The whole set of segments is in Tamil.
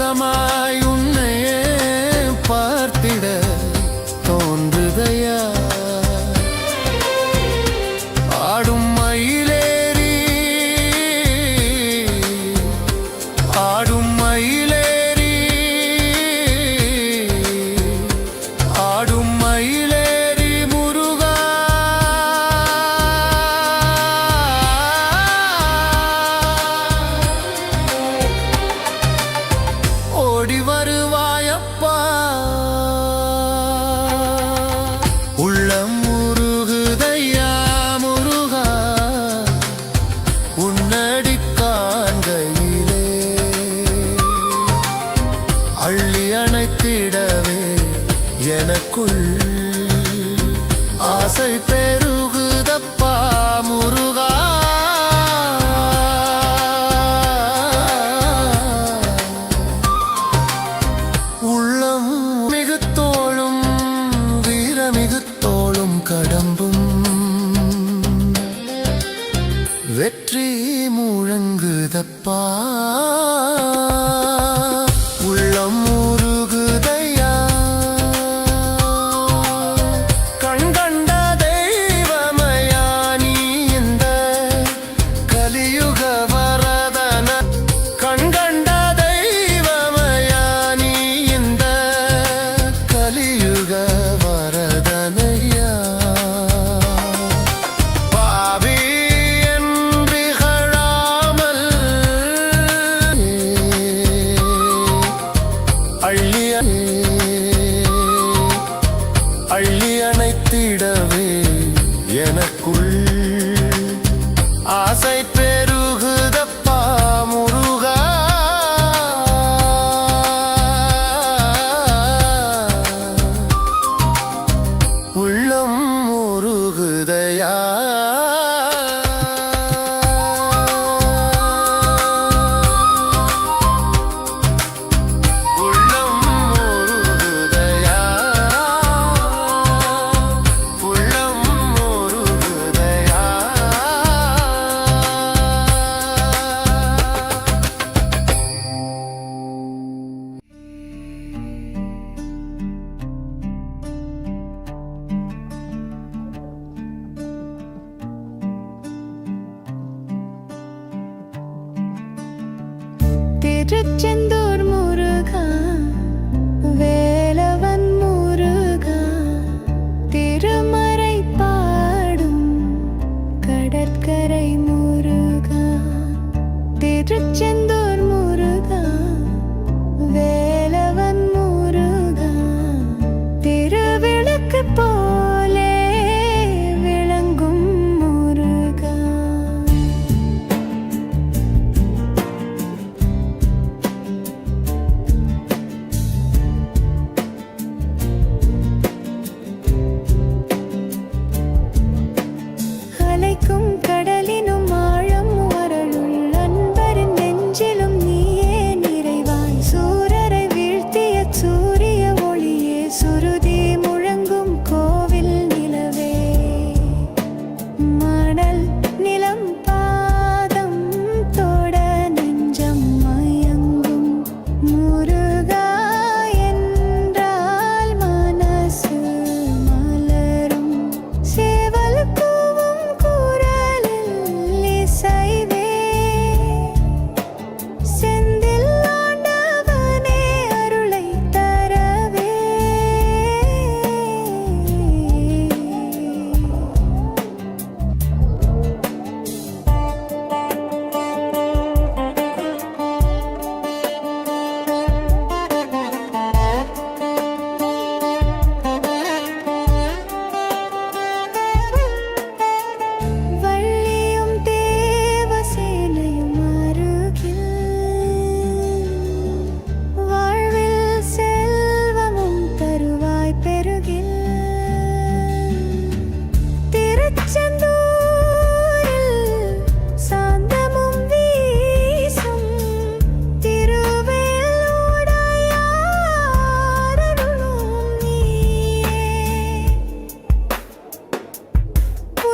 பாசமாய் உன்னையே பார்த்திட வருவாயப்பா. உள்ளம் முருகுதையா முருகா உன்னடி காண்கையிலே. அள்ளி அணைத்திடவே எனக்குள் ஆசை பெரு வெற்றி முழங்குதப்பா. நினைத்திடவே எனக்குள் ஆசை 这真的。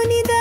unidade.